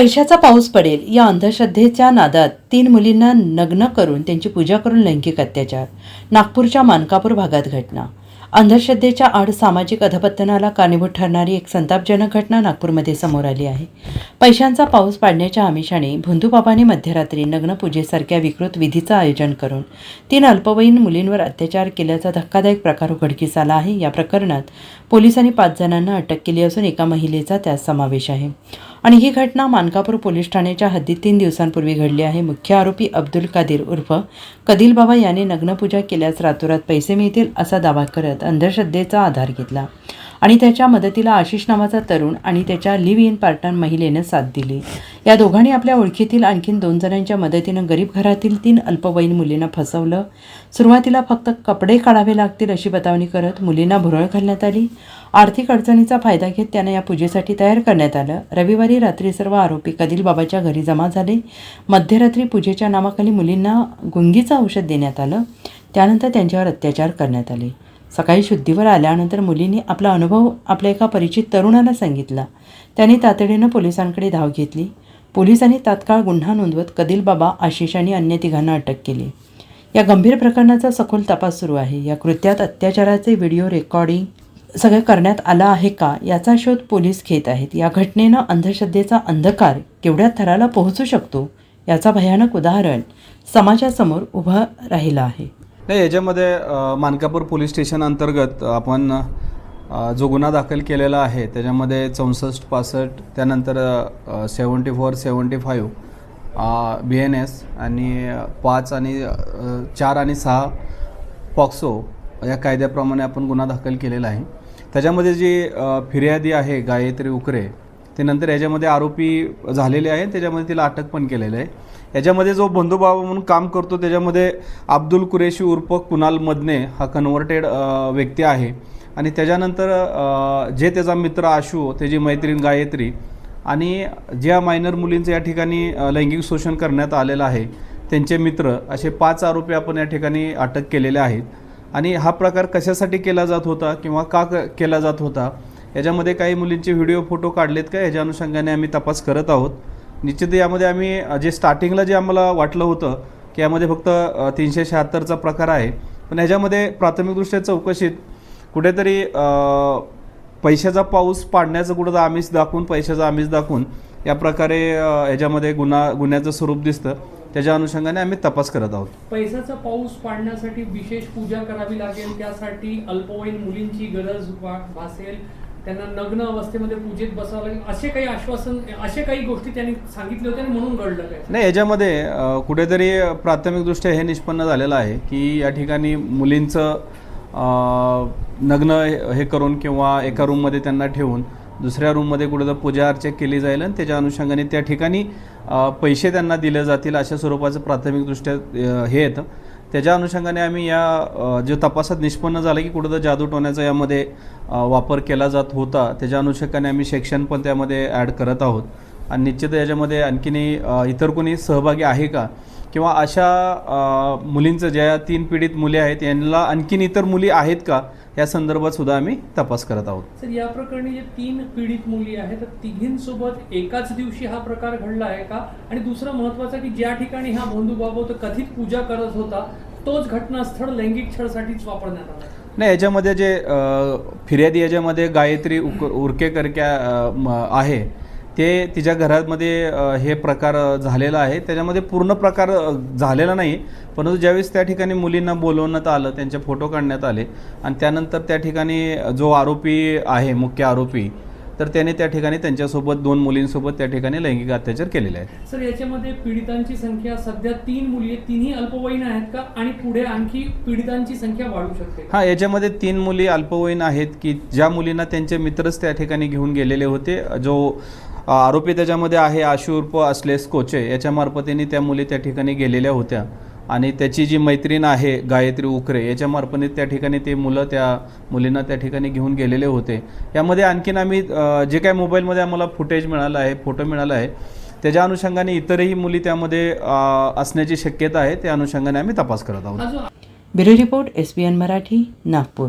पैशाचा पाऊस पडेल. या अंधश्रद्धेच्या नादात तीन मुलींना नग्न करून त्यांची पूजा करून लैंगिक अत्याचार. नागपूरच्या मानकापूर भागात घटना. अंधश्रद्धेच्या आड सामाजिक अधपतनाला कारणीभूत ठरणारी एक संतापजनक घटना नागपूरमध्ये समोर आली आहे. पैशांचा पाऊस पाडण्याच्या आमिषाने भोंदूबाबाने मध्यरात्री नग्नपूजेसारख्या विकृत विधीचं आयोजन करून तीन अल्पवयीन मुलींवर अत्याचार केल्याचा धक्कादायक प्रकार उघडकीस आला आहे. या प्रकरणात पोलिसांनी पाच जणांना अटक केली असून एका महिलेचा त्यात समावेश आहे. आणि ही घटना मानकापूर पोलीस ठाण्याच्या हद्दीत तीन दिवसांपूर्वी घडली आहे. मुख्य आरोपी अब्दुल कादीर उर्फ कदिल बाबा याने नग्नपूजा केल्यास रातोरात पैसे मिळतील असा दावा करत अंधश्रद्धेचा आधार घेतला. आणि त्याच्या मदतीला आशिष नावाचा तरुण आणि त्याच्या लिव्ह इन पार्टनर महिलेनं साथ दिली. या दोघांनी आपल्या ओळखीतील आणखीन दोन जणांच्या मदतीनं गरीब घरातील तीन अल्पवयीन मुलींना फसवलं. सुरुवातीला फक्त कपडे काढावे लागतील अशी बतावणी करत मुलींना भुरळ घालण्यात आली. आर्थिक अडचणीचा फायदा घेत त्यांना या पूजेसाठी तयार करण्यात आलं. रविवारी रात्री सर्व आरोपी कदिल बाबाच्या घरी जमा झाले. मध्यरात्री पूजेच्या नावाखाली मुलींना गुंगीचं औषध देण्यात आलं. त्यानंतर त्यांच्यावर अत्याचार करण्यात आले. सकाळी शुद्धीवर आल्यानंतर मुलींनी आपला अनुभव आपल्या एका परिचित तरुणाला सांगितला. त्याने तातडीनं पोलिसांकडे धाव घेतली. पोलिसांनी तात्काळ गुन्हा नोंदवत कदिल बाबा आशिष आणि अन्य तिघांना अटक केली. या गंभीर प्रकरणाचा सखोल तपास सुरू आहे. या कृत्यात अत्याचाराचे व्हिडिओ रेकॉर्डिंग सगळं करण्यात आलं आहे का याचा शोध पोलीस घेत आहेत. या घटनेनं अंधश्रद्धेचा अंधकार केवढ्या थराला पोहोचू शकतो याचा भयानक उदाहरण समाजासमोर उभं राहिलं आहे. नाही याच्यामध्ये मानकापूर पोलीस स्टेशन अंतर्गत आपण जो गुन्हा दाखल केलेला आहे त्याच्यामध्ये चौसष्ट पासष्ट त्यानंतर seventy four seventy five B N S आणि पाच आणि चार आणि सहा पॉक्सो या कायद्याप्रमाणे आपण गुन्हा दाखल केलेला आहे. त्याच्यामध्ये जी फिर्यादी आहे गायत्री उकरे ते नंतर याच्यामध्ये आरोपी झालेले आहे त्याच्यामध्ये तिला अटक पण केलेलं आहे. याच्यामध्ये जो बंधुभाव म्हणून काम करतो त्याच्यामध्ये अब्दुल कुरेशी उर्फ कुणाल मदने हा कन्व्हर्टेड व्यक्ती आहे. आणि त्याच्यानंतर जे त्याचा मित्र आशू त्याची मैत्रीण गायत्री आणि ज्या मायनर मुलींचं या ठिकाणी लैंगिक शोषण करण्यात आलेलं आहे त्यांचे मित्र असे पाच आरोपी आपण या ठिकाणी अटक केलेले आहेत. आणि हा प्रकार कशासाठी केला जात होता किंवा का क- केला जात होता? याच्यामध्ये काही मुलींचे व्हिडिओ फोटो काढलेत का? याच्या अनुषंगाने आम्ही तपास करत आहोत. निश्चित यामध्ये आम्ही जे स्टार्टिंगला जे आम्हाला वाटलं होतं की यामध्ये फक्त तीनशे शहात्तरचा प्रकार आहे. पण ह्याच्यामध्ये प्राथमिकदृष्ट्या चौकशीत कुठेतरी पैशाचा पाऊस पाडण्याचं कुठं आमिष दाखवून पैशाचा आमिष दाखवून या प्रकारे याच्यामध्ये गुन्हा गुन्ह्याचं स्वरूप दिसतं. त्याच्या अनुषंगाने आम्ही तपास करत आहोत. पैशाचा पाऊस पाडण्यासाठी विशेष पूजा करावी लागेल. त्यासाठी अल्पवयीन मुलींची गरज भासेल. त्यांना नग्न अवस्थेमध्ये पूजेत बसावं लागेल. असे काही आश्वासन असे काही गोष्टी त्यांनी सांगितले होते आणि म्हणून घडलं काय? नाही याच्यामध्ये कुठेतरी प्राथमिकदृष्ट्या हे निष्पन्न झालेलं आहे की या ठिकाणी मुलींचं नग्न हे- करून किंवा एका रूममध्ये त्यांना ठेवून दुसऱ्या रूममध्ये कुठं पूजा अर्चा केली जाईल आणि त्याच्या अनुषंगाने त्या ठिकाणी पैसे त्यांना दिले जातील अशा स्वरूपाचं प्राथमिकदृष्ट्या हे येतं. त्याच्या अनुषंगाने आम्ही या जे जो तपासात निष्पन्न झालं की कुठं जादू टोण्याचा यामध्ये वापर केला जात होता त्याच्या अनुषंगाने आम्ही सेक्शन पण त्यामध्ये ॲड करत आहोत. आणि निश्चित याच्यामध्ये आणखीनही इतर कोणी सहभागी आहे का? किंवा अशा मुलींचं ज्या तीन पीडित मुली आहेत यांना आणखीन इतर मुली आहेत का? या संदर्भात सुद्धा आम्ही तपास करत आहोत. सर या प्रकरणी जे तीन पीडित मुली आहेत तर तिघींसोबत एकाच दिवशी हा प्रकार घडला आहे का? आणि दुसरं महत्वाचं की ज्या ठिकाणी हा भोंदूबाबा तो कथित पूजा करत होता तोच घटनास्थळ लैंगिक छळसाठीच वापरण्यात आला. नाही याच्यामध्ये जे फिर्यादी याच्यामध्ये गायत्री उक उरकेकर क्या अ, म- आहे ते तिच्या घरामध्ये हे प्रकार झालेला आहे. त्याच्यामध्ये पूर्ण प्रकार झालेला नाही. परंतु ज्यावेळेस त्या ठिकाणी मुलींना बोलवण्यात आलं त्यांचे फोटो काढण्यात आले आणि त्यानंतर त्या ठिकाणी जो आरोपी आहे मुख्य आरोपी तर त्याने त्या ठिकाणी त्यांच्यासोबत दोन मुलींसोबत त्या ठिकाणी लैंगिक अत्याचार केलेले आहेत. सर याच्यामध्ये पीडितांची संख्या सध्या तीन मुली आहेत. तिन्ही अल्पवयीन आहेत का? आणि पुढे आणखी पीडितांची संख्या वाढू शकते? हां याच्यामध्ये तीन मुली अल्पवयीन आहेत की ज्या मुलींना त्यांचे मित्रच त्या ठिकाणी घेऊन गेलेले होते. जो आरोपी त्याच्यामध्ये आहे आशुर्प असलेस कोचे. याच्या मार्फतीने त्या मुली त्या ठिकाणी गेलेल्या होत्या. आणि त्याची जी मैत्रीण आहे गायत्री उकरे याच्या मार्फतीने त्या ठिकाणी ते मुलं त्या मुलींना त्या ठिकाणी घेऊन गेलेले होते. यामध्ये आणखीन आम्ही जे काय मोबाईलमध्ये आम्हाला फुटेज मिळालं आहे फोटो मिळाला आहे त्याच्या अनुषंगाने इतरही मुली त्यामध्ये असण्याची शक्यता आहे. त्या अनुषंगाने आम्ही तपास करत आहोत. Bureau report S B N Marathi Nagpur.